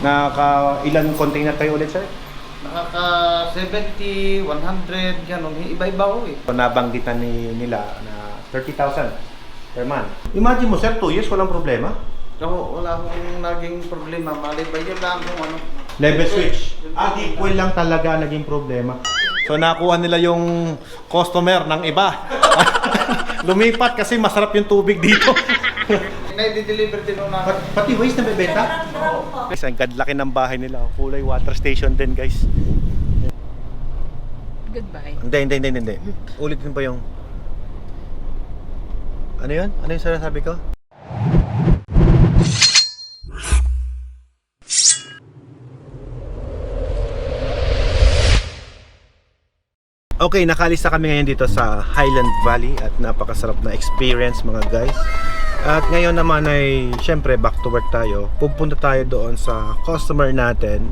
Naka ilang container kayo ulit, sir? Nakaka 70, 100, ganun. Iba-iba ho eh. So, nabanggitan ni, nila na 30,000 per month. Imagine mo, sir, 2 years, walang problema. So, wala akong naging problema. Malibay yun lang kung ano. Level switch. Ah, well lang talaga naging problema. So nakuha nila yung customer ng iba. Lumipat kasi masarap yung tubig dito. Na-deliver din ho namin. Pat- pati waste na bebenta? Guys, ang gadlaki ng bahay nila. oh. Kulay water station din, guys. Goodbye. Hindi, hindi, hindi, hindi. Ulitin pa yung... Ano yun? Ano yung sinasabi ko? Okay, nakalis na kami ngayon dito sa Highland Valley at napakasarap na experience mga guys. At ngayon naman ay syempre back to work tayo. Pupunta tayo doon sa customer natin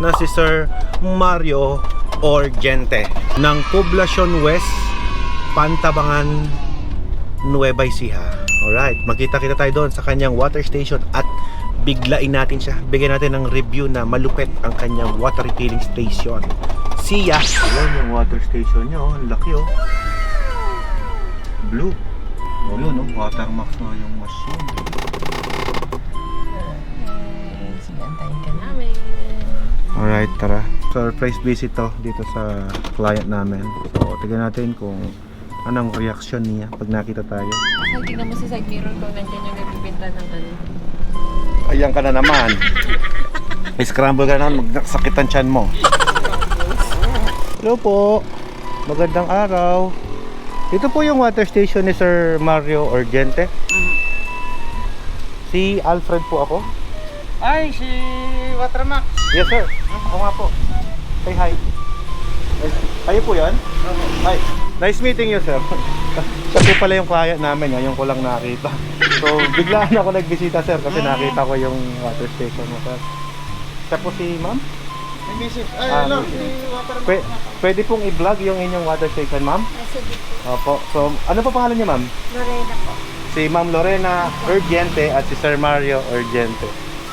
na si Sir Mario Orgente ng Poblacion West, Pantabangan, Nueva Ecija. Alright, magkita kita tayo doon sa kanyang water station at biglain natin siya. Bigyan natin ng review na malupet ang kanyang water refilling station. See ya! Ayan yung water station niya, oh. Ang laki, oh. Blue. Oh, yun, oh. Watermax na yung machine. Okay, sige, antayin ka namin. Alright, tara. Surprise visit to dito sa client namin. So, tignan natin kung anong reaction niya pag nakita tayo. Ay, tingnan mo sa side mirror kung nandyan yung nagbibinta ng ano. Ayan ka na naman. Scramble ka na, magsakit ang tiyan mo. Hello po. Magandang araw. Ito po yung water station ni Sir Mario Orgente. Si Alfred po ako. Ay, si Watermax. Yes sir. Ako nga po. Say hi. Kayo po yan? Hi. Nice meeting you sir. Siya po pala yung client namin. Ngayon ko lang nakita. So biglaan ako nagbisita sir kasi nakita ko yung water station mo sir. Siya po si ma'am? Misis. Ay, Ah, misis. si Watermax. Pwe- pwede pong i-vlog yung inyong water station ma'am? Opo. So ano pa pangalan niya ma'am? Lorena po. si Ma'am Lorena Urgente at si Sir Mario Urgente.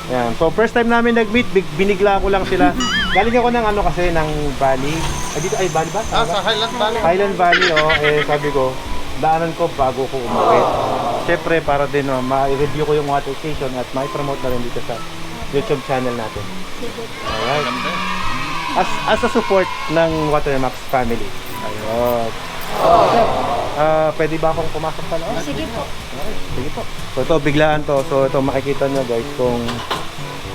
Yan. So first time namin nag-meet, binigla ko lang sila. Galing ako ng ano kasi ng Bali. Ay dito ay Bali ba? Ah, Tama sa? Highland Valley. Highland Valley oh, eh sabi ko, daanan ko bago ko umuwi. Siyempre para din oh, ma-review ko yung water station at ma-promote na rin dito sa YouTube channel natin. Alright. As, as a support ng Watermax family. Ayun. Sir, ah, pwede ba akong pumasok sa loob? Sige po. Okay, sige po. So ito biglaan to. So ito makikita nyo guys kung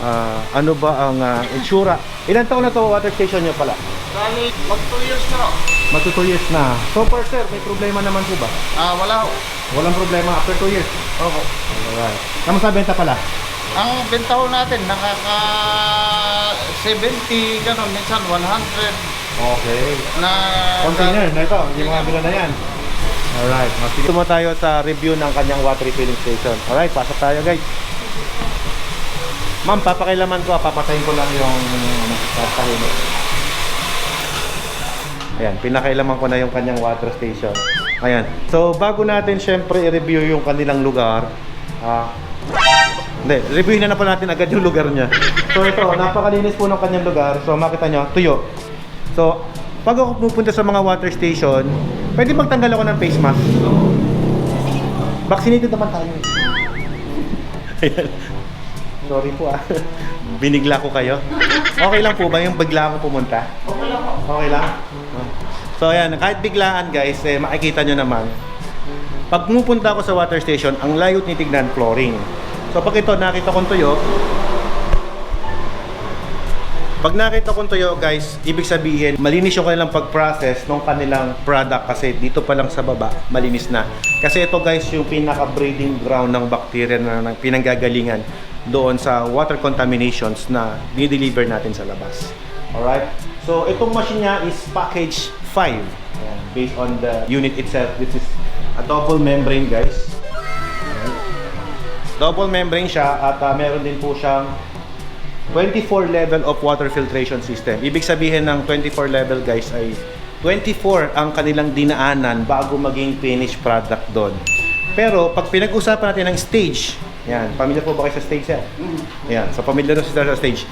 ah, ano ba ang uh, insura. Ilan taon na to water station nyo pala? Bali, mag 2 years na. Magto 2 years na. So far sir, may problema naman po ba? Ah, wala ho. Walang problema after 2 years. Opo. Alright. Kamusta benta pala? Ang benta ho natin, nakaka 70, ganun, minsan 100 Okay. na... Container na ito. Hindi mga bila na yan. Alright. Dito mo tayo sa review ng kanyang water refilling station. Alright, pasok tayo guys. Ma'am, papakilaman ko. ah. Papatayin ko lang yung ano, tahimik. Ayan, pinakailaman ko na yung kanyang water station. Ayan. So, bago natin syempre i-review yung kanilang lugar, ah, hindi, reviewin na na po natin agad yung lugar niya. So ito, napakalinis po ng kanyang lugar. So makita nyo, tuyo. So, pag ako pupunta sa mga water station, pwede magtanggal ako ng face mask. Vaccinated naman tayo. eh. Sorry po ah. Binigla ko kayo. Okay lang po ba yung bigla akong pumunta? Okay lang Okay lang? So ayan, kahit biglaan guys, eh, makikita nyo naman. Pag pumupunta ako sa water station, ang layot ni tignan flooring. So pag ito nakita kong tuyo, pag nakita kong tuyo guys, ibig sabihin malinis yung kanilang pag-process ng kanilang product kasi dito pa lang sa baba, malinis na. Kasi ito guys yung pinaka-breeding ground ng bacteria na, na pinanggagalingan doon sa water contaminations na dinideliver natin sa labas. Alright? So itong machine niya is package 5. Ayan, based on the unit itself. This is a double membrane guys. Double membrane siya at ah, meron din po siyang 24 level of water filtration system. Ibig sabihin ng 24 level guys ay 24 ang kanilang dinaanan bago maging finished product doon. Pero pag pinag-usapan natin ng stage, Yan, pamilya po ba kayo sa stage sir? Yan, so pamilya na sila sa stage.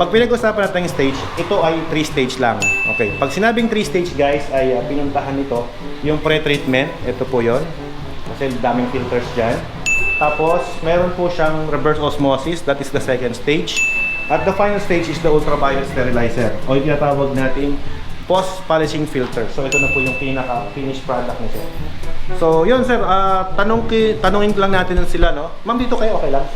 Pag pinag-usapan natin yung stage, ito ay 3 stage lang. Okay, pag sinabing 3 stage guys, ay uh, pinuntahan nito yung pre-treatment. Ito po yon Kasi daming filters dyan. Tapos, meron po siyang reverse osmosis, that is the second stage. At the final stage is the ultraviolet sterilizer o yung tinatawag nating post-polishing filter. So ito na po yung pinaka-finished product nito. So yun sir, ah, tanong ki, tanongin lang natin sila no. Ma'am dito kayo okay lang?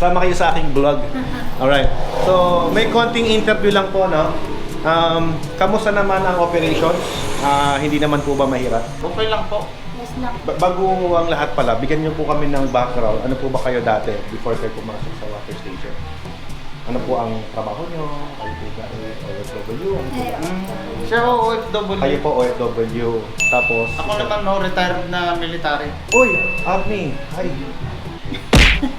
Sama kayo sa aking vlog. Alright. So may konting interview lang po no. Um, kamusta naman ang operations? Ah, hindi naman po ba mahirap? Okay lang po. Yes lang. Ba- bago ang lahat pala, bigyan niyo po kami ng background. Ano po ba kayo dati before kayo pumasok sa water station? Ano po ang trabaho niyo? Kayo po ba ay OFW? Ano po ba? Siya ho, OFW. Kayo po OFW. Tapos... Ako naman ho, retired na military. Uy! Army! Hi!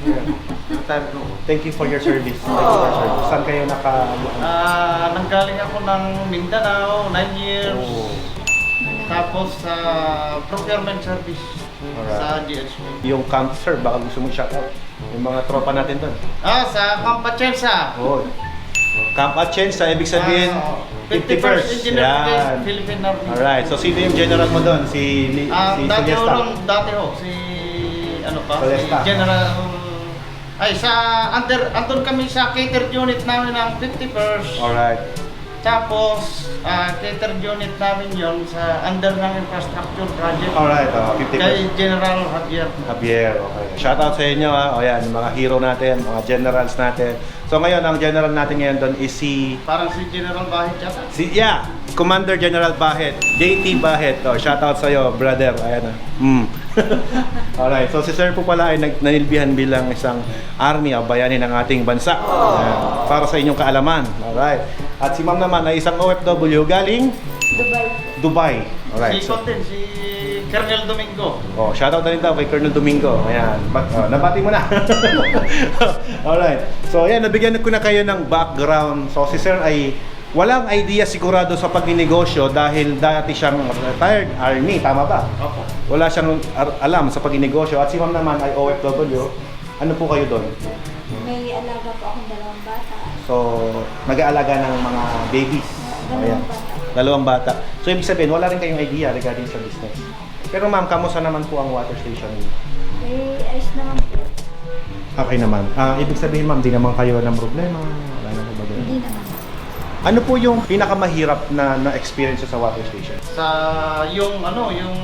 Yeah. Retired ho. Thank you for your service. Thank you for your service. Saan kayo naka... Ah, nanggaling ako ng Mindanao, 9 years. Oh. Tapos sa procurement service Alright. sa GSP. Yung camp, sir, baka gusto mo shoutout. Yung mga tropa natin doon. Ah, sa Campachensa. Oh. Camp Atienza, ibig sabihin, Ah, 51st. Engineer Yan. Philippine Army. Alright, so sino yung general mo doon? Si, Li, Ang si dati ho lang, dati ho, si ano pa, Colesta. si General ay sa under andun kami sa cater unit namin ng 51st. Alright. Tapos ah, cater unit namin yon sa under ng infrastructure project. Alright, uh, 50 Kay General Javier. Javier, okay. Shoutout sa inyo ha. O yan, mga hero natin, mga generals natin. So ngayon, ang general natin ngayon doon is si Parang si General Bahit yata. Si, yeah, Commander General Bahet, JT Bahet. Oh, shout out sa iyo, brother. Ayan na. Mm. Alright, so si Sir po pala ay nanilbihan bilang isang army o bayani ng ating bansa. Ayan, para sa inyong kaalaman. Alright. At si Ma'am naman ay isang OFW galing Dubai. Dubai. Alright. Si So, Contin, si Colonel Domingo. oh, shout out na rin daw kay Colonel Domingo. Ayan. Bat, oh, nabati mo na. Alright. So, ayan, nabigyan ko na kayo ng background. So, si Sir ay walang idea sigurado sa pagninegosyo dahil dati siyang retired army, tama ba? Opo. Wala siyang ar- alam sa pagninegosyo at si Ma'am naman ay OFW. Ano po kayo doon? May alaga po akong dalawang bata. So, nag-aalaga ng mga babies. Ayan. Dalawang bata. So, ibig sabihin, wala rin kayong idea regarding sa business. Pero ma'am, kamusta naman po ang water station niyo? Eh, ayos naman po. Okay naman. Ah, ibig sabihin ma'am, di naman kayo ng problema. Wala na po ba ganun? Hindi naman. Ano po yung pinakamahirap na na-experience sa water station? Sa yung ano, yung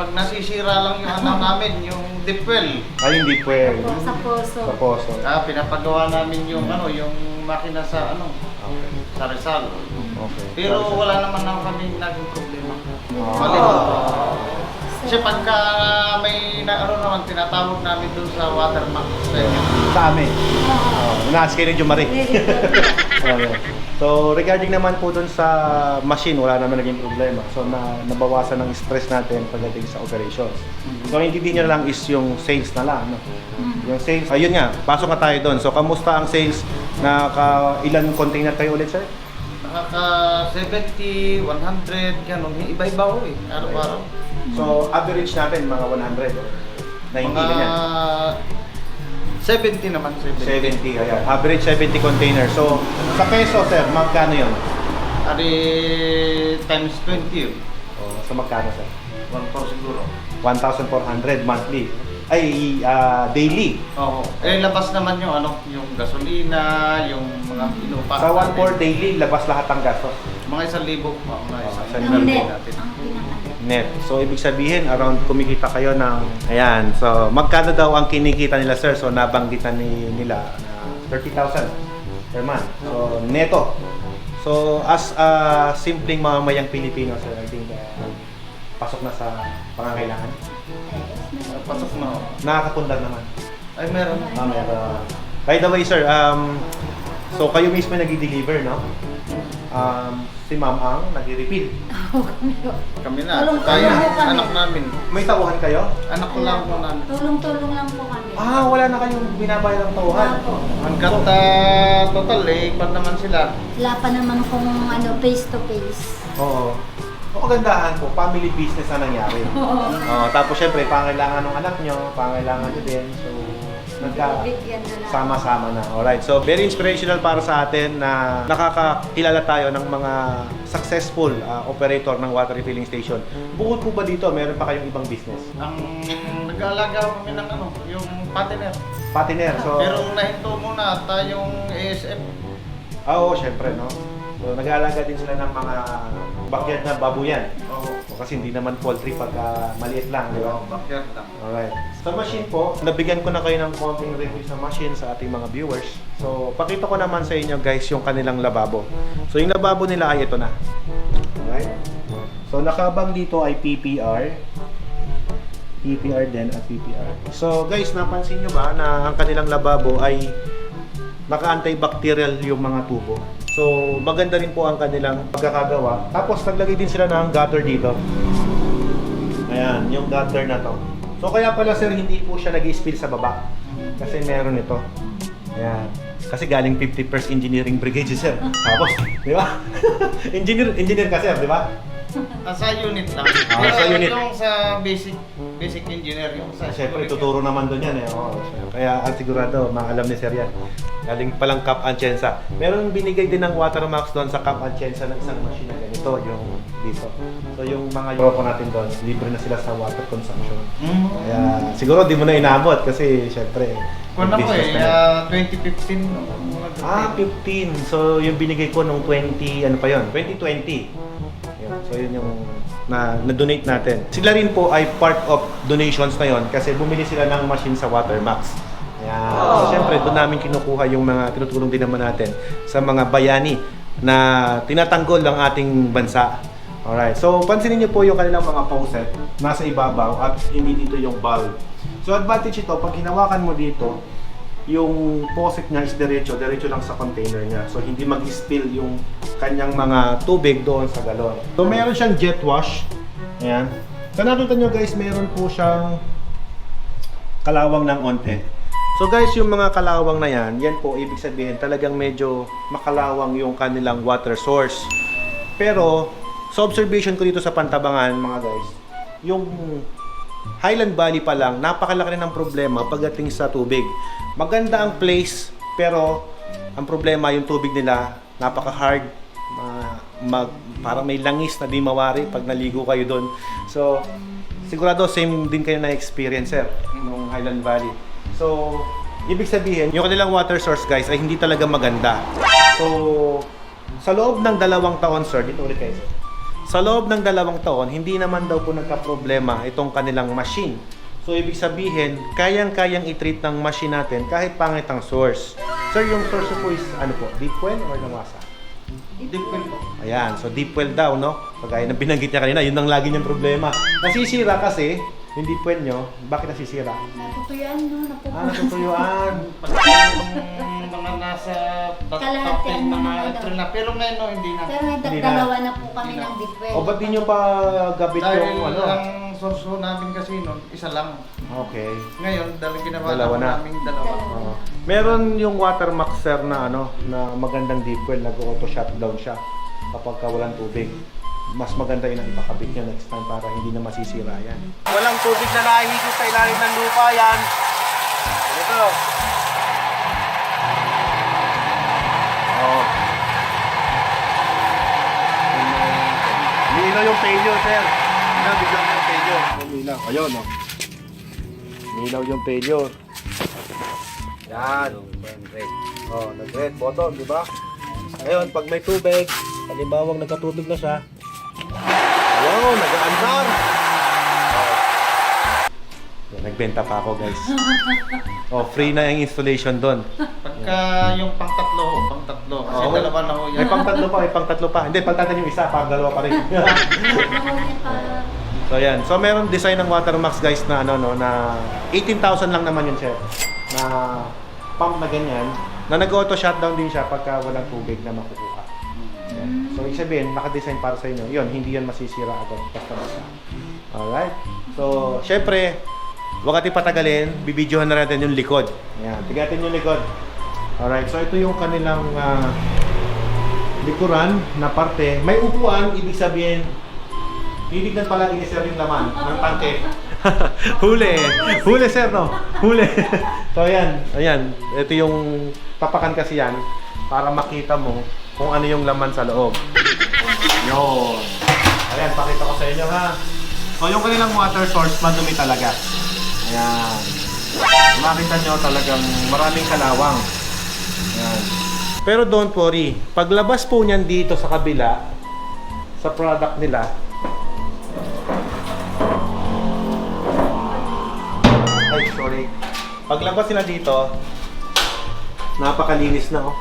pag nasisira lang yung ano namin, yung deep well. Ay, hindi pwede. Opo, sa poso. Sa poso. Ah, pinapagawa namin yung ano, yung makina sa ano, Okay. sa Rizal. Okay. Pero wala naman na kami naging problema. Ah. Maliit. Kasi pagka may na, ano naman, tinatawag namin doon sa watermark. Sa amin. Oo. Oh, Inaas kayo ni Jumari. So, regarding naman po dun sa machine, wala naman naging problema. So, na, nabawasan ng stress natin pagdating sa operations. So, ang hindi nyo lang is yung sales na lang. No? Yung sales, ayun nga, pasok na tayo doon. So, kamusta ang sales? Naka ilan container kayo ulit, sir? Nakaka 70, 100, ganun. Iba-iba ho eh. Araw-araw. So, average natin mga 100. Na hindi Mga ganyan. 70 naman, 70. 70, ayan. Average 70 container. So, sa peso, sir, magkano yun? Ari times 20 yun. Oh, so, magkano, sir? 1,000 siguro. 1,400 monthly. Ay, ah, daily. Oo. Eh, labas naman yung ano, yung gasolina, yung mga inupa. Sa 1,400 daily, labas lahat ng gastos. Mga isang libo. Mga Oh, isang isang Ang libo. net. natin. Ang pinaka-net. Net. So, ibig sabihin, around kumikita kayo ng... Ayan. So, magkano daw ang kinikita nila, sir? So, nabanggitan ni, nila na 30,000 per month. So, neto. So, as a simpleng mamamayang Pilipino, sir, I think uh, pasok na sa pangangailangan. Ayos. Pasok na. Nakakapundar naman. Ay, meron. Ah, meron. By the way, sir, um, so kayo mismo nag-deliver, no? Um, si Ma'am Ang nag-refill. Kami na. Tulong- Tayo, tulong kami. anak namin. May tauhan kayo? Anak ko lang po namin. Tulong-tulong lang po kami. Ah, wala na kayong binabayad ng tauhan. Wala po. Hanggat ah, total eh, ipan naman sila. Wala pa naman kung ano, face to face. Oo. Ang kagandahan po, family business na nangyari. Oo, tapos syempre, pangailangan ng anak nyo, pangailangan nyo din. So, nagka sama-sama na. Alright, so very inspirational para sa atin na nakakakilala tayo ng mga successful uh, operator ng water refilling station. Bukod po ba dito, meron pa kayong ibang business? Ang nag-aalaga kami ng ano, yung partner. Patiner, so... Pero nahinto muna tayong ASF. Ah, Oo, syempre, no? So, nag-aalaga din sila ng mga backyard na babuyan. Oo. O, kasi hindi naman poultry pagka maliit lang, di ba? Backyard lang. Alright. Sa machine po, nabigyan ko na kayo ng konting review sa machine sa ating mga viewers. So, pakita ko naman sa inyo guys yung kanilang lababo. So, yung lababo nila ay ito na. Alright? So, nakabang dito ay PPR. PPR din at PPR. So, guys, napansin nyo ba na ang kanilang lababo ay naka-antibacterial yung mga tubo. So, maganda rin po ang kanilang pagkakagawa. Tapos, naglagay din sila ng gutter dito. Ayan, yung gutter na to. So kaya pala sir, hindi po siya nag-spill sa baba. Kasi meron ito. Ayan. Kasi galing 50% engineering brigade si sir. Tapos, di ba? engineer, engineer ka sir, di ba? Ah, sa unit lang. Ah, Pero sa unit. yung sa basic basic engineer, yung sa Siyempre, tuturo naman doon yan eh. Oo, kaya ang sigurado, maalam ni sir yan. Galing palang Cap Atienza. Meron binigay din ng Watermax doon sa Cap Atienza ng isang machine na ganito, yung dito. So yung mga Europa natin doon, libre na sila sa water consumption. Mm. Kaya siguro di mo na inabot kasi syempre, Kung ako business eh, na. ah, 2015. no, mga Ah, 15. So, yung binigay ko nung 20, ano pa yon 2020. Yun. So, yun yung na, na-donate natin. Sila rin po ay part of donations na yon kasi bumili sila ng machine sa Watermax. Ayan. So, syempre, doon namin kinukuha yung mga tinutulong din naman natin sa mga bayani na tinatanggol ang ating bansa. Alright. So, pansinin niyo po yung kanilang mga faucet nasa ibabaw at hindi dito yung valve. So, advantage ito, pag hinawakan mo dito, yung faucet niya is diretso, diretso lang sa container niya. So hindi mag-spill yung kanyang mga tubig doon sa galon. So meron siyang jet wash. Ayan. So nakita nyo guys, meron po siyang kalawang ng onte. So guys, yung mga kalawang na yan, yan po ibig sabihin talagang medyo makalawang yung kanilang water source. Pero sa observation ko dito sa Pantabangan mga guys, yung Highland Valley pa lang, napakalaki ng problema pagdating sa tubig. Maganda ang place, pero ang problema yung tubig nila, napaka-hard. Ma- mag, parang may langis na di mawari pag naligo kayo doon. So, sigurado same din kayo na experience sir nung Highland Valley. So, ibig sabihin, yung kanilang water source guys ay hindi talaga maganda. So, sa loob ng dalawang taon sir, dito ulit kayo sir. Sa loob ng dalawang taon, hindi naman daw po nagka-problema itong kanilang machine. So, ibig sabihin, kayang-kayang i-treat ng machine natin kahit pangit ang source. Sir, yung source po is ano po, deep well or namasa? Deep well po. Ayan, so deep well daw, no? Kagaya ng binanggit niya kanina, yun ang lagi niyang problema. Nasisira kasi, yung deep well nyo, bakit nasisira? Natutuyuan, no? Ah, Napupunas. natutuyuan. Pag yung mga nasa top Kalahati 10 ang mga mga entry na. Pero ngayon no, hindi na. Pero may Hindi na. dalawa na po kami ng deep well. O ba't di nyo pa gabit Dahil yung ano? ang source namin kasi nun, isa lang. Okay. Ngayon, dahil ginawa Dalawa na. namin dalawa. Dalawa. Oo. meron yung water maxer na ano, na magandang deep well, nag-auto shutdown siya kapag ka walang tubig. Mas maganda yun ang ipakabit niya next time para hindi na masisira yan. Walang tubig na nahihigit sa ilalim ng lupa yan. Ito. Oh. Umilaw yung failure, sir. Umilaw, biglang yung failure. Umilaw. Ayun, oh. Umilaw yung failure. Yan. Oh, nag-red button, di ba? Ngayon, pag may tubig, halimbawang nagkatubig na siya, ayun, nag-aandar. Oh. Yan, nagbenta pa ako, guys. Oh, free na yung installation doon. Pagka yung pang tatlo ho, pang tatlo. Kasi Oo. dalawa na ho yan. May pang tatlo pa, may pang tatlo pa. Hindi, pagtatan yung isa, para dalawa pa rin. So, yan. So, meron design ng Watermax, guys, na ano, no, na 18,000 lang naman yun, sir. Na pump na ganyan, na nag-auto shutdown din siya pagka walang tubig na makukuha. So, ibig sabihin, naka-design para sa inyo. Yun, hindi yan masisira agad. Basta-basta. Alright? So, syempre, Huwag natin patagalin, bibidyohan na natin yung likod. Ayan, tigatin yung likod. Alright, so ito yung kanilang ah, likuran na parte. May upuan, ibig sabihin, titignan pala ni sir yung laman ng tangke. Huli! Huli sir, no? Huli! So ayan, ayan. Ito yung tapakan kasi yan para makita mo kung ano yung laman sa loob. Yun. Ayan, pakita ko sa inyo ha. So yung kanilang water source, madumi talaga. Ayan. Makita nyo talagang maraming kalawang. Ayan. Pero don't worry, paglabas po niyan dito sa kabila, sa product nila, ay sorry, paglabas nila dito, napakalinis na oh.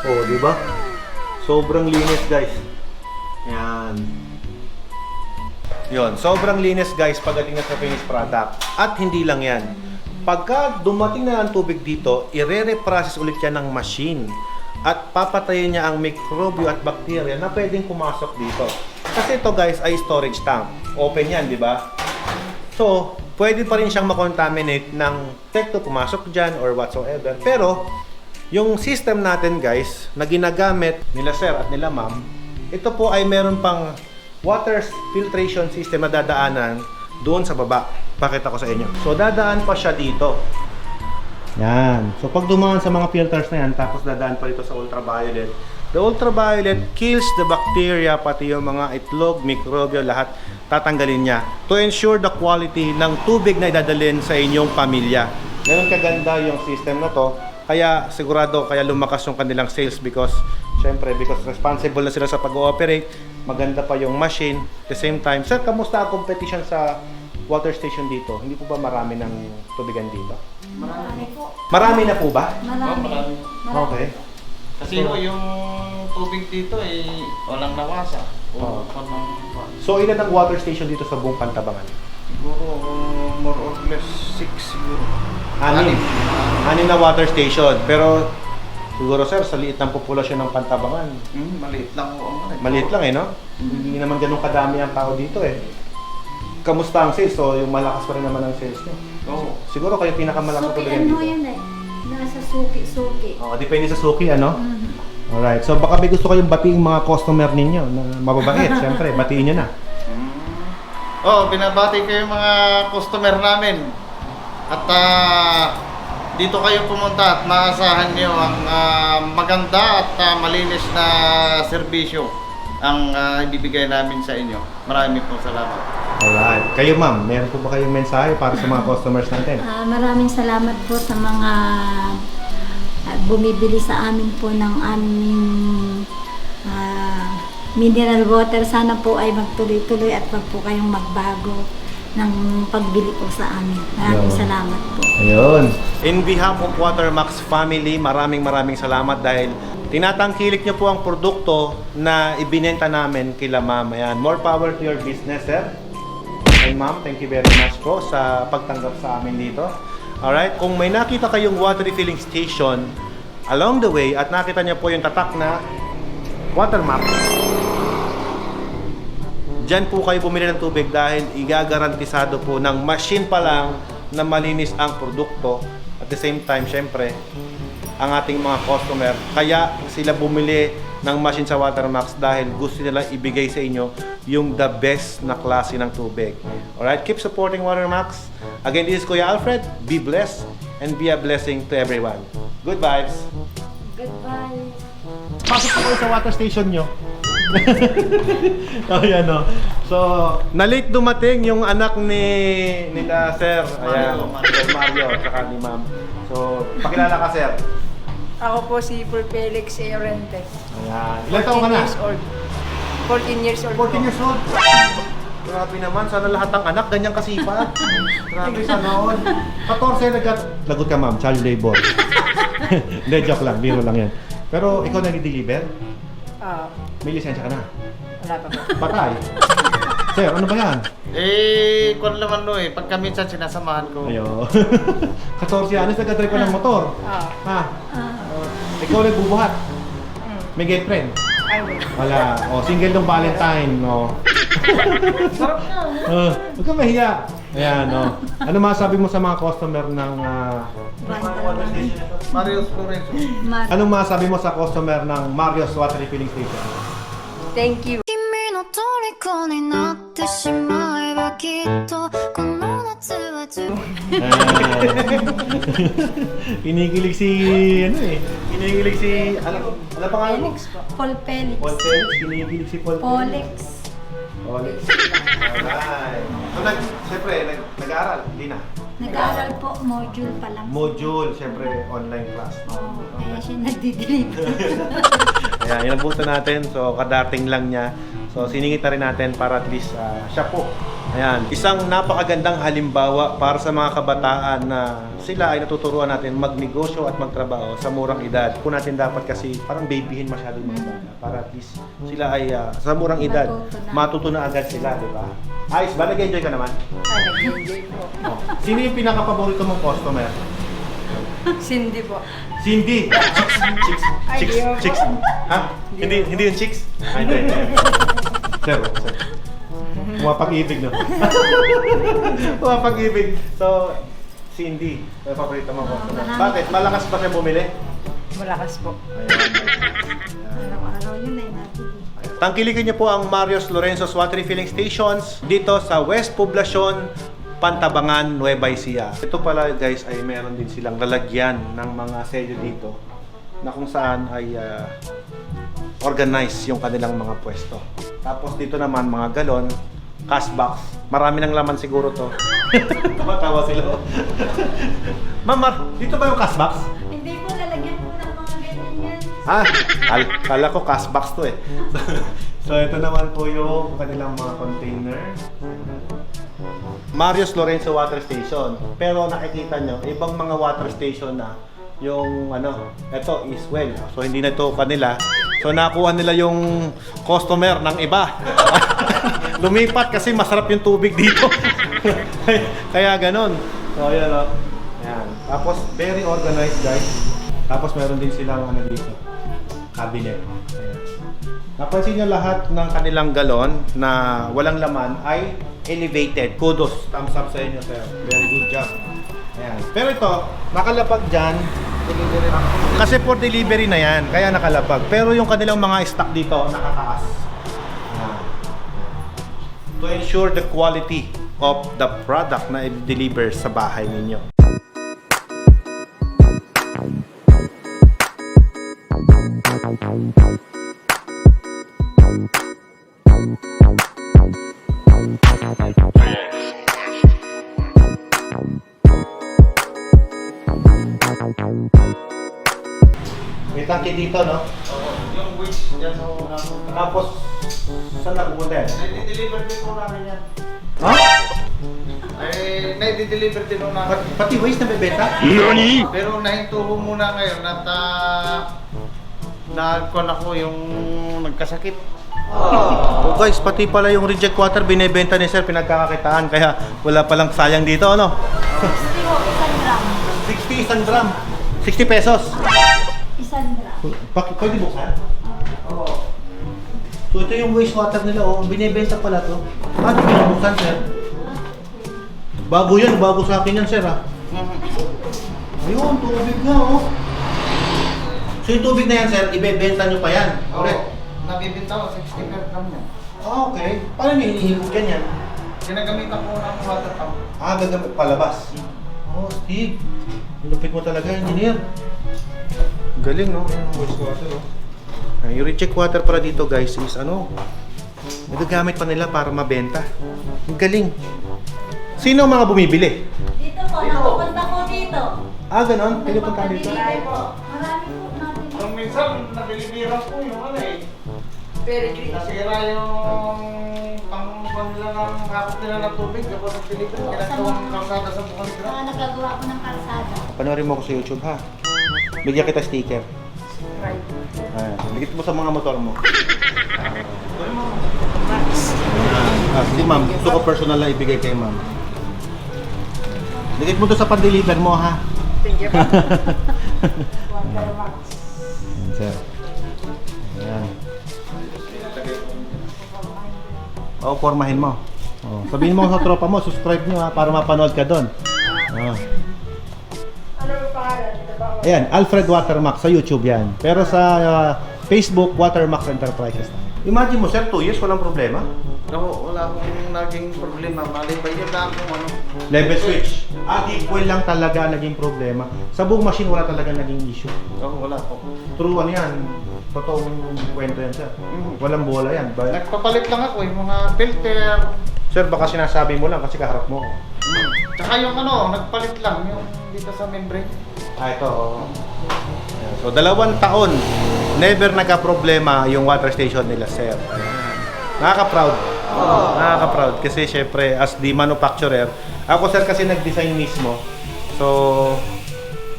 Oh, di ba? Sobrang linis guys. Yan. Yon, sobrang linis guys pagdating na sa finished product. At hindi lang yan. Pagka dumating na ang tubig dito, ire-reprocess ulit yan ng machine. At papatayin niya ang mikrobyo at bakterya na pwedeng pumasok dito. Kasi ito guys ay storage tank. Open yan, di ba? So, pwede pa rin siyang makontaminate ng tekto pumasok dyan or whatsoever. Pero, yung system natin guys, na ginagamit nila sir at nila ma'am, ito po ay meron pang water filtration system na dadaanan doon sa baba. Pakita ko sa inyo. So, dadaan pa siya dito. Yan. So, pag dumaan sa mga filters na yan, tapos dadaan pa dito sa ultraviolet, the ultraviolet kills the bacteria, pati yung mga itlog, mikrobyo, lahat tatanggalin niya to ensure the quality ng tubig na idadalhin sa inyong pamilya. Ganun kaganda yung system na to. Kaya sigurado, kaya lumakas yung kanilang sales because syempre, because responsible na sila sa pag-ooperate, maganda pa yung machine. At the same time, sir, kamusta ang competition sa water station dito? Hindi po ba marami ng tubigan dito? Marami po. Marami na po ba? Marami. marami. Okay. Kasi ho, yung tubig dito eh, walang nawasa. Oo. O, parang, So, ilan ang water station dito sa buong Pantabangan? siguro, uh, more or less six siguro. Anim. Anim na water station. Pero, siguro sir, sa liit ng populasyon ng Pantabangan, Hmm, maliit lang ho ang ano. eh. maliit lang eh, no? Hindi naman ganun kadami ang tao dito eh. Kamusta ang sales? So, yung malakas pa rin naman ang sales nyo. Oo. Siguro kayo pinakamalakas Suki tuloy ano dito. yan eh. Nasa suki-suki. Oh, depende sa suki, ano? Mhm. Alright. So, baka may gusto kayong batiin mga customer ninyo na mababait. Siyempre, batiin nyo na. Oh, binabati ko yung mga customer namin. At ah, dito kayo pumunta at maasahan niyo ang ah, maganda at ah, malinis na serbisyo ang ah, ibibigay namin sa inyo. Marami pong salamat. Alright. Kayo ma'am, meron po ba kayong mensahe para sa mga customers natin? Ah, maraming salamat po sa mga bumibili sa amin po ng aming ah, mineral water. Sana po ay magtuloy-tuloy at wag po kayong magbago ng pagbili po sa amin. Maraming Yo. salamat po. Ayun. In behalf of Watermax family, maraming maraming salamat dahil tinatangkilik niyo po ang produkto na ibinenta namin kila ma'am. Ayan. More power to your business, sir. And ma'am, thank you very much po sa pagtanggap sa amin dito. Alright, kung may nakita kayong water refilling station along the way at nakita niyo po yung tatak na Watermax, Diyan po kayo bumili ng tubig dahil igagarantisado po ng machine pa lang na malinis ang produkto. At the same time, syempre, ang ating mga customer, kaya sila bumili ng machine sa Watermax dahil gusto nila ibigay sa inyo yung the best na klase ng tubig. Alright, keep supporting Watermax. Again, this is Kuya Alfred. Be blessed and be a blessing to everyone. Good vibes! Goodbye. Pasok po kayo sa water station nyo. oh, yan o. So, na-late dumating yung anak ni nila Sir. Ayan, Mario. Mario, saka ni Ma'am. So, pakilala ka, Sir. Ako po si Paul Felix Eorente. Ayan. Ilan taong ka na? years old. 14 years old. 14 years old. Grabe naman, sana lahat ng anak ganyan kasipat. Grabe sana all. 14 nagkat... Lagot ka ma'am, child labor. Hindi, joke lang, biro lang yan. Pero ikaw nag-deliver? Ah, May lisensya ka na? wala pa po. Patay. Sir, ano ba yan? Eh, kung naman no eh, pagka minsan sinasamahan ko. Ayo. 14 anos nagka-drive ka ng motor. Ah, Ha? Ah, Ikaw nagbubuhat. mm, May girlfriend. ay, wala. Wala. O, single nung Valentine. No. Sarap na. Uh, huwag ka mahiya. Ayan, no. Ano masabi mo sa mga customer ng... ah, Mario Lorenzo. Mar- anong masabi mo sa customer ng Mario's Water Refilling Station? Thank you. 君の虜になってしまえばきっとこの夏は Ah. Kinikilig si, ano eh, kinikilig si, ano, ano pangalan mo? Paul Felix. Paul Felix, kinikilig si Paul Felix. Polex. Polex. Alright. So, nag, siyempre, nag, nag-aaral, hindi na. Nag-aaral po, module pa lang. Module, siyempre, online class. Oo, kaya siya nagdi-deliver. Ayan, inabutan natin. So, kadating lang niya. So, siningit na rin natin para at least ah, siya po. Ayan, isang napakagandang halimbawa para sa mga kabataan na sila ay natuturuan natin magnegosyo at magtrabaho sa murang edad. Kung natin dapat kasi parang babyhin masyado mga bata para at least sila ay ah, sa murang edad Matuto na. agad sila, di ba? Ayos ba? Nag-enjoy ka naman? Ah, nag-enjoy po. Oh. Sino yung pinaka-paborito mong customer? Cindy po. Cindy! Chicks! Chicks! Ay, Chicks! di? Chicks! Ha? Hindi, hindi yung chicks? Ay, hindi. hindi. Sir, sir. Pumapag-ibig, no? Pumapag-ibig. So, Cindy, may paborito mo customer. marami. Bakit? Malakas ba siya bumili? Malakas po. Ayan. Araw-araw yun ay nabili. Tangkilikin niyo po ang Marios Lorenzo's Water Refilling Stations dito sa West Poblacion, Pantabangan, Nueva Ecija. Ito pala guys ay meron din silang lalagyan ng mga selyo dito na kung saan ay ah, organize yung kanilang mga pwesto. Tapos dito naman mga galon, cash box. Marami ng laman siguro to. Tumatawa sila. Mama, dito ba yung cash box? Hindi po, lalagyan po ng mga ganyan yan. Ah, kal kala ko cash box to eh. so ito naman po yung kanilang mga container. Marios Lorenzo Water Station. Pero nakikita nyo, ibang mga water station na yung ano, ito is well. So hindi na ito kanila. So nakuha nila yung customer ng iba. Lumipat kasi masarap yung tubig dito. Kaya ganon. So ayan o. Tapos very organized guys. Tapos meron din silang ano dito. Cabinet. Ayan. Napansin nyo lahat ng kanilang galon na walang laman ay elevated. Kudos. Thumbs up sa inyo, sir. Very good job. Ayan. Pero ito, nakalapag dyan. Kasi for delivery na yan, kaya nakalapag. Pero yung kanilang mga stock dito, nakataas. To ensure the quality of the product na i-deliver sa bahay ninyo. May tangke dito, no? Yung wish dyan sa namin. Tapos, saan napupunta yan? Nai-deliver din po namin yan. Ha? Ay, nai-deliver din po namin. Pat- pati waste na bebenta? Pero nahinto ko muna ngayon at uh, nagkon ako yung nagkasakit. Oh guys, pati pala yung reject water binebenta ni sir pinagkakakitaan kaya wala palang sayang dito ano? Gusto mo, isang gram. 60 isang drum. 60 pesos. Isang gram. Pak pwede buksan? So ito yung wastewater nila oh, binebenta pala to. Ah, di binubuksan sir. Bago yan, bago sa akin yan sir ah. Ayun, tubig na oh. So yung tubig na yan sir, ibebenta nyo pa yan. Oo. Correct? Nabibinta ko 60 per gram yan. Ah, okay. Paano nyo hinihilog yan yan? Ginagamitan ko ng water pump. Ah, gagamit palabas. Oh, Steve. Lupit mo talaga, engineer. Galing, no? Yung wastewater, oh. Ah, yung recheck water pala dito, guys, is ano, nagagamit pa nila para mabenta. Ang galing. Sino ang mga bumibili? Dito po, napupunta ko dito. Ah, ganon? Kayo punta dito? Marami po. Po. Nung minsan, nabilibiran ko yung ano eh. Very good. Nasira yung pangkuhan nila ng hakot nila ng tubig kapag sa Pilipinas. Ginagawa ng kalsada sa bukong nila. Mga nagagawa ko ng kalsada. Panoorin mo ko sa YouTube, ha? Bigyan kita sticker. Ah, bigyan mo sa mga motor mo. Ah, si ma'am. Gusto ko personal na ibigay kay ma'am. Bigyan mo to sa pan-deliver mo, ha? Thank you. Ayan, sir. Ayan. Oo, formahin mo. Oh, sabihin mo sa tropa mo, subscribe nyo ha, para mapanood ka doon. Oh. Ayan, Alfred Watermax sa YouTube yan. Pero sa ah, Facebook, Watermax Enterprises. Imagine mo sir, 2 years walang problema. No, wala akong naging problema. Malibay yun lang kung ano. Level switch. Ah, well lang talaga naging problema. Sa buong machine wala talaga naging issue. Oh, wala po. True ano yan. Totoong kwento yan sir. Mhm. Walang bola yan. Ba- Nagpapalit lang ako yung mga filter. sir, baka sinasabi mo lang kasi kaharap mo. ako. Mm. Tsaka yung ano, nagpalit lang yung dito sa membrane. Ah, ito. oo. Ayan. So, dalawang taon, never nagka-problema yung water station nila, sir. Ayan. Nakaka-proud. Nakaka-proud. Kasi, syempre, as the manufacturer, ako, sir, kasi nag-design mismo. So,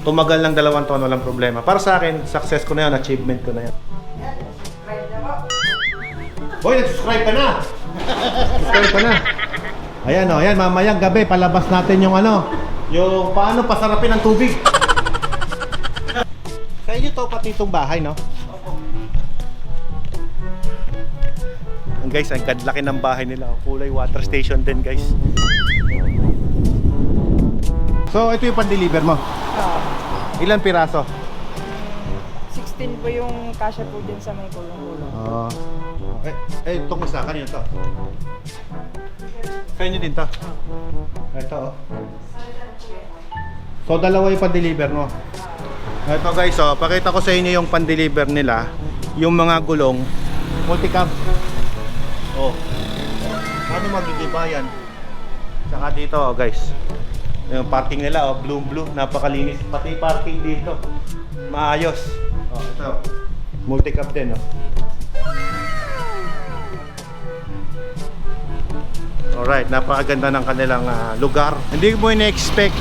tumagal ng dalawang taon, walang problema. Para sa akin, success ko na yun, achievement ko na yun. Boy, nag-subscribe ka na! subscribe ka na. Ayan o, ayan, mamayang gabi, palabas natin yung ano, yung paano pasarapin ang tubig. Sa inyo to pati itong bahay, no? Ang guys, ang kadlaki ng bahay nila. oh. Kulay water station din, guys. So, ito yung pan-deliver mo. Ilan piraso? 16 po yung kasya po din sa may kulong-kulong. Oo. Eh, eh, itong isa, kanino to? Sa inyo din to? Ito, oh. So, dalawa yung pan-deliver mo. Ito guys, oh, pakita ko sa inyo yung pan-deliver nila. Yung mga gulong. Multicam. Oh. Paano magigiba yan? Saka dito, oh, guys. Yung parking nila, oh, blue blue, napakalinis. Pati parking dito. Maayos. Oh, ito. Multicam din, oh. Alright, napakaganda ng kanilang ah, lugar. Hindi mo ina-expect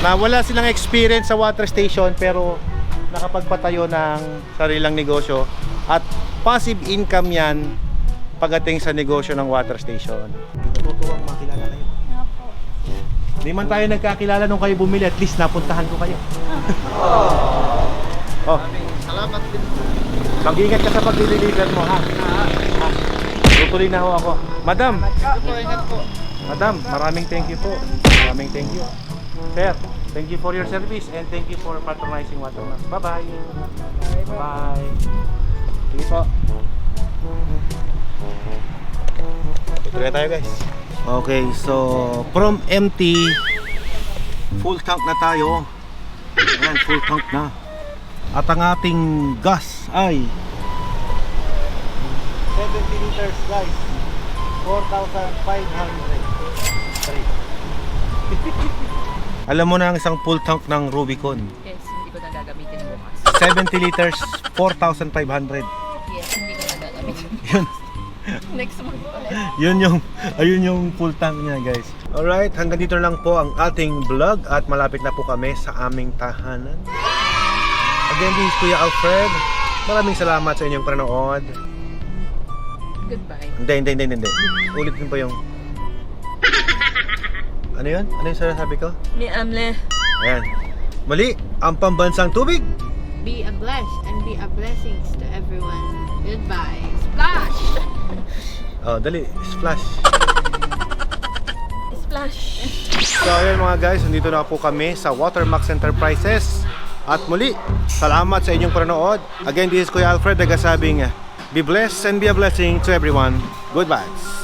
na wala silang experience sa water station pero nakapagpatayo ng sarilang negosyo at passive income yan pagdating sa negosyo ng water station. Natutuwang makilala kayo. Hindi man tayo nagkakilala nung kayo bumili, at least napuntahan ko kayo. oh, Maraming salamat din. mag-ingat ka sa pag-deliver mo ha. Tutuloy na ho ako. Madam, Ito po, ingat po. Madam, maraming thank you po. Maraming thank you. Sir, thank you for your service and thank you for patronizing Watermax. Bye-bye. Bye. Sige po. Tutuloy tayo guys. Okay, so from empty, full tank na tayo. Ayan, full tank na. At ang ating gas ay 70 liters guys. 4,500. Alam mo na ang isang full tank ng Rubicon. Yes, hindi ko na gagamitin bukas. 70 liters, 4,500. Yes, hindi ko na gagamitin. Yun, Next month ulit. yun yung, ayun yung full tank niya guys. Alright, hanggang dito lang po ang ating vlog at malapit na po kami sa aming tahanan. Again, this is Kuya Alfred. Maraming salamat sa inyong panonood. Goodbye. Hindi, hindi, hindi, hindi. Ulitin pa yung... Ano yun? Ano yung sinasabi ko? Ni Amle. Ayan. Mali, ang pambansang tubig. Be a bless and be a blessings to everyone. Goodbye. Splash! Oh, dali, splash. Splash. So ayun mga guys, nandito na po kami sa Watermax Enterprises. At muli, salamat sa inyong panonood. Again, this is Kuya Alfred nagsasabing, be blessed and be a blessing to everyone. Goodbye.